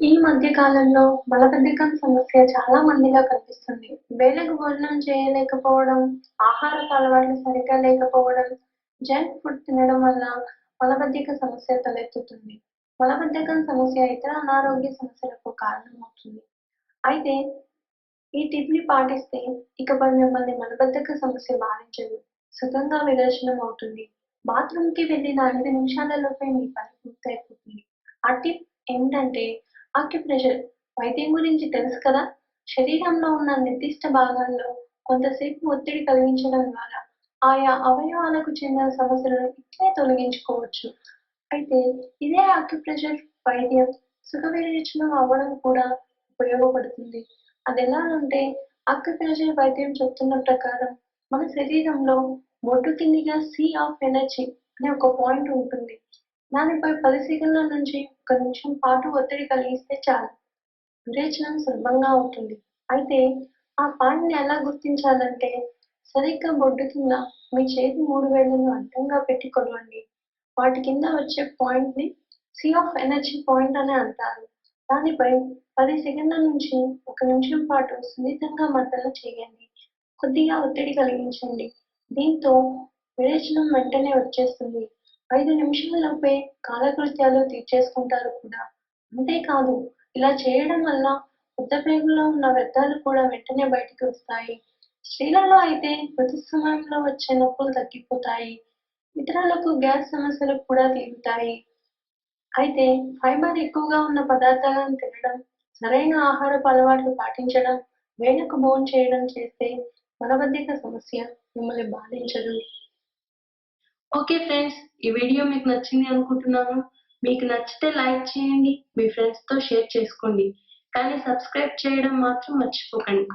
మధ్య కాలంలో మలబద్ధకం సమస్య చాలా మందిలో కనిపిస్తుంది. వేళకు భోజనం చేయలేకపోవడం ఆహారపు అలవాట్లు సరిగ్గా లేకపోవడం జంక్ ఫుడ్ తినడం వల్ల మలబద్ధక సమస్య తలెత్తుతుంది. మలబద్ధకం సమస్య ఇతర అనారోగ్య సమస్యలకు కారణమవుతుంది. అయితే ఈ టిప్ని పాటిస్తే ఇకపై మిమ్మల్ని మలబద్ధక సమస్య బాధించదు. సుఖంగా విదర్శనం అవుతుంది. బాత్రూమ్కి వెళ్ళిన ఐదు నిమిషాలలోపే మీ పని పూర్తయిపోతుంది. ఆ టిప్ ఏమిటంటే ఆక్యుప్రెషర్ వైద్యం గురించి తెలుసు కదా? శరీరంలో ఉన్న నిర్దిష్ట భాగాల్లో కొంతసేపు ఒత్తిడి కలిగించడం ద్వారా ఆయా అవయవాలకు చెందిన సమస్యలను ఇట్లే తొలగించుకోవచ్చు. అయితే ఇదే ఆక్యుప్రెషర్ వైద్యం సుఖ విరేచనం అవ్వడం కూడా ఉపయోగపడుతుంది. అది ఎలా అంటే ఆక్యుప్రెషర్ వైద్యం చెప్తున్న ప్రకారం మన శరీరంలో బొడ్డు కిందిగా సీ ఆఫ్ ఎనర్జీ అనే ఒక పాయింట్ ఉంటుంది. దానిపై పది సెకండ్ల నుంచి ఒక నిమిషం పాటు ఒత్తిడి కలిగిస్తే చాలు. విరేచనం సులభంగా అవుతుంది. అయితే ఆ పాయింట్ని ఎలా గుర్తించాలంటే సరిగ్గా బొడ్డు కింద మీ చేతి మూడు వేళ్ళను అడ్డంగా పెట్టి కొలవండి. వాటి కింద వచ్చే పాయింట్ని సి ఆఫ్ ఎనర్జీ పాయింట్ అని అంటారు. దానిపై పది సెకండ్ల నుంచి ఒక నిమిషం పాటు సున్నితంగా మద్దతు చేయండి. కొద్దిగా ఒత్తిడి కలిగించండి. దీంతో విరేచనం వెంటనే వచ్చేస్తుంది. ఐదు నిమిషాలపై కాలకృత్యాలు తీర్చేసుకుంటారు కూడా. అంతేకాదు ఇలా చేయడం వల్ల ఉత్తప్రేగులో ఉన్న వ్యర్థాలు కూడా వెంటనే బయటికి వస్తాయి. స్త్రీలలో అయితే ఋతు సమయంలో వచ్చే నొప్పులు తగ్గిపోతాయి. ఇతరులకు గ్యాస్ సమస్యలు కూడా తీరుతాయి. అయితే ఫైబర్ ఎక్కువగా ఉన్న పదార్థాలను తినడం సరైన ఆహారపు అలవాట్లు పాటించడం వేణకు భోజనం చేయడం చేస్తే మలబద్ధక సమస్య మిమ్మల్ని బాధించదు. ఓకే ఫ్రెండ్స్ ఈ వీడియో మీకు నచ్చింది అనుకుంటున్నాను. మీకు నచ్చితే లైక్ చేయండి మీ ఫ్రెండ్స్తో షేర్ చేసుకోండి. కానీ సబ్స్క్రైబ్ చేయడం మాత్రం మర్చిపోకండి.